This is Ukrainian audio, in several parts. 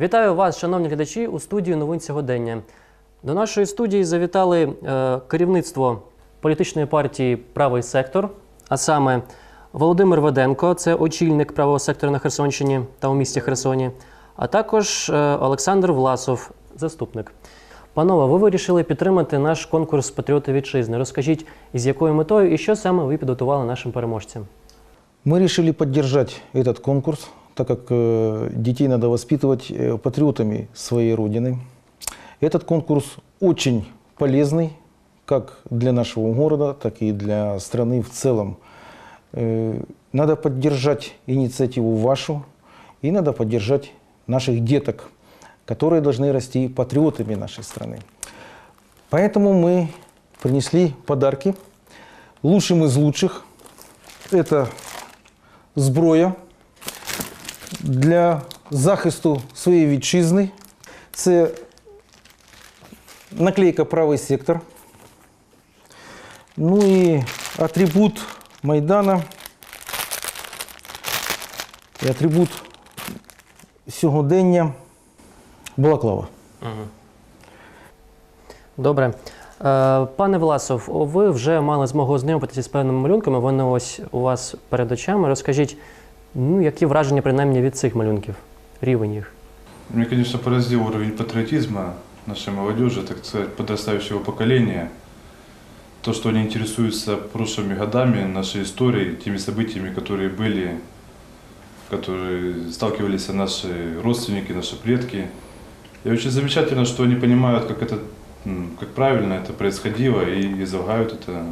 Вітаю вас, шановні глядачі, у студії новин сьогодення. До нашої студії завітали е, керівництво політичної партії Правий сектор, а саме Володимир Веденко, це очільник правого сектору на Херсонщині та у місті Херсоні, а також е, Олександр Власов, заступник. Панове, ви вирішили підтримати наш конкурс Патріоти вітчизни. Розкажіть, із якою метою і що саме ви підготували нашим переможцям? Мы решили поддержать этот конкурс, так как э, детей надо воспитывать э, патриотами своей Родины. Этот конкурс очень полезный как для нашего города, так и для страны в целом. Э, Надо поддержать инициативу вашу и надо поддержать наших деток, которые должны расти патриотами нашей страны. Поэтому мы принесли подарки лучшим из лучших. Это зброя для захисту своєї вітчизни. Це наклейка правий сектор. Ну і атрибут Майдана. І атрибут сьогодення балаклава. Добре. Е, Пане Власов, ви вже мали змогу ознайомитися з певними малюнками. Вони ось у вас перед очами. Розкажіть, ну, які враження принаймні від цих малюнків, рівень їх. Меня, конечно, поразил уровень патриотизма нашей молодежи, так сказать, подрастающего поколения. То, что они интересуются прошлыми годами нашей истории, теми событиями, которые были, которые сталкивались наши родственники, наши предки. И очень замечательно, что они понимают, как это, м, как правильно это происходило и излагают это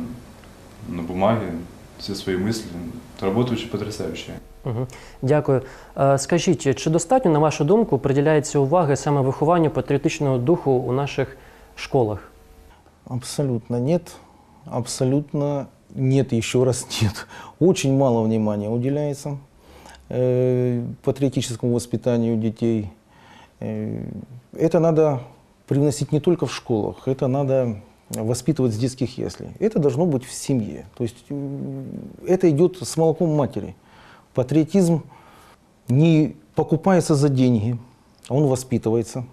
на бумаге, все свои мысли. Это работа очень потрясающая. Угу. Дякую. Е, Скажіть, чи достатньо, на вашу думку, приділяється уваги саме вихованню патріотичного духу у наших школах? Абсолютно нет. Абсолютно нет, еще раз нет. Очень мало внимания уделяется э, патриотическому воспитанию детей. Э, это надо привносить не только в школах, это надо воспитывать с детских яслей. Это должно быть в семье. То есть э, это идет с молоком матери. Патриотизм не покупается за деньги, а он воспитывается.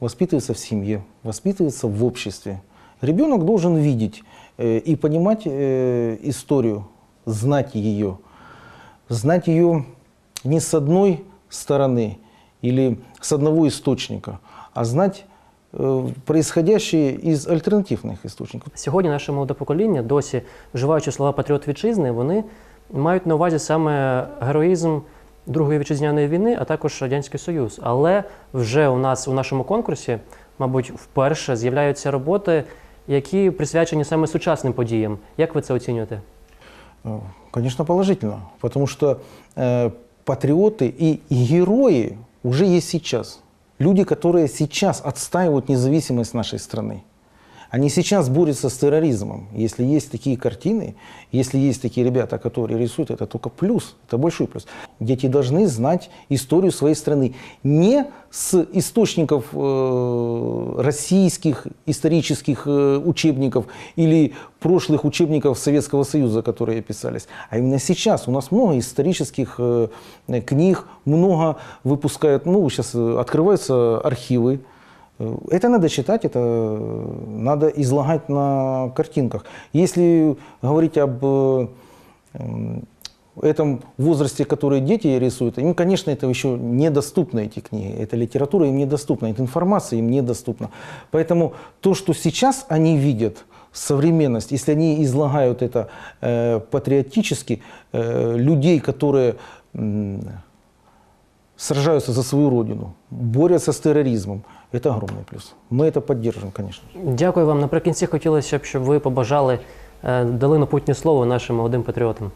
Воспитывается в семье, воспитывается в обществе. Ребенок должен видеть э, и понимать э, историю, знать ее. Знать ее не с одной стороны или с одного источника, а знать э, происходящее из альтернативных источников. Сьогодні наше молоде покоління, досі вживаючи слова патріот вітчизни, вони мають на увазі саме героїзм Другої вітчизняної війни, а також Радянський Союз. Але вже у нас у нашому конкурсі, мабуть, вперше з'являються роботи, які присвячені саме сучасним подіям. Як ви це оцінюєте? Э, Конечно, положительно, потому что э, патриоты и герои уже есть сейчас. Люди, которые сейчас отстаивают независимость нашей страны. Они сейчас борются с терроризмом. Если есть такие картины, если есть такие ребята, которые рисуют, это только плюс, это большой плюс. Дети должны знать историю своей страны не с источников э, российских исторических э, учебников или прошлых учебников Советского Союза, которые писались, а именно сейчас. У нас много исторических э, книг, много выпускают, ну, сейчас э, открываются архивы, это надо читать, это э, надо излагать на картинках. Если говорить об э, этом возрасте, который дети рисуют, им, конечно, это еще недоступны, эти книги. Эта литература им недоступна, эта информация им недоступна. Поэтому то, что сейчас они видят, современность, если они излагают это э, патриотически, э, людей, которые м, сражаются за свою родину, борются с терроризмом, это огромный плюс. Мы это поддерживаем, конечно. Дякую вам. Наприкінці хотілося б, щоб ви побажали, е, дали напутнє слово нашим молодим патріотам.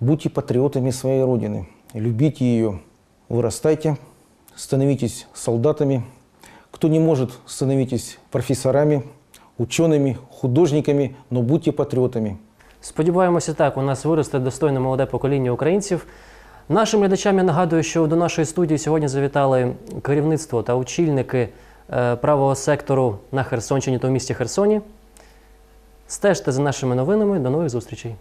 Будьте патриотами своей Родины, любите ее, вырастайте, становитесь солдатами. Кто не может, становитесь профессорами, учеными, художниками, но будьте патриотами. Сподіваємося, так у нас виросте достойне молоде покоління українців. Нашим глядачам я нагадую, що до нашої студії сьогодні завітали керівництво та очільники е, правого сектору на Херсонщині та в місті Херсоні. Стежте за нашими новинами. До нових зустрічей.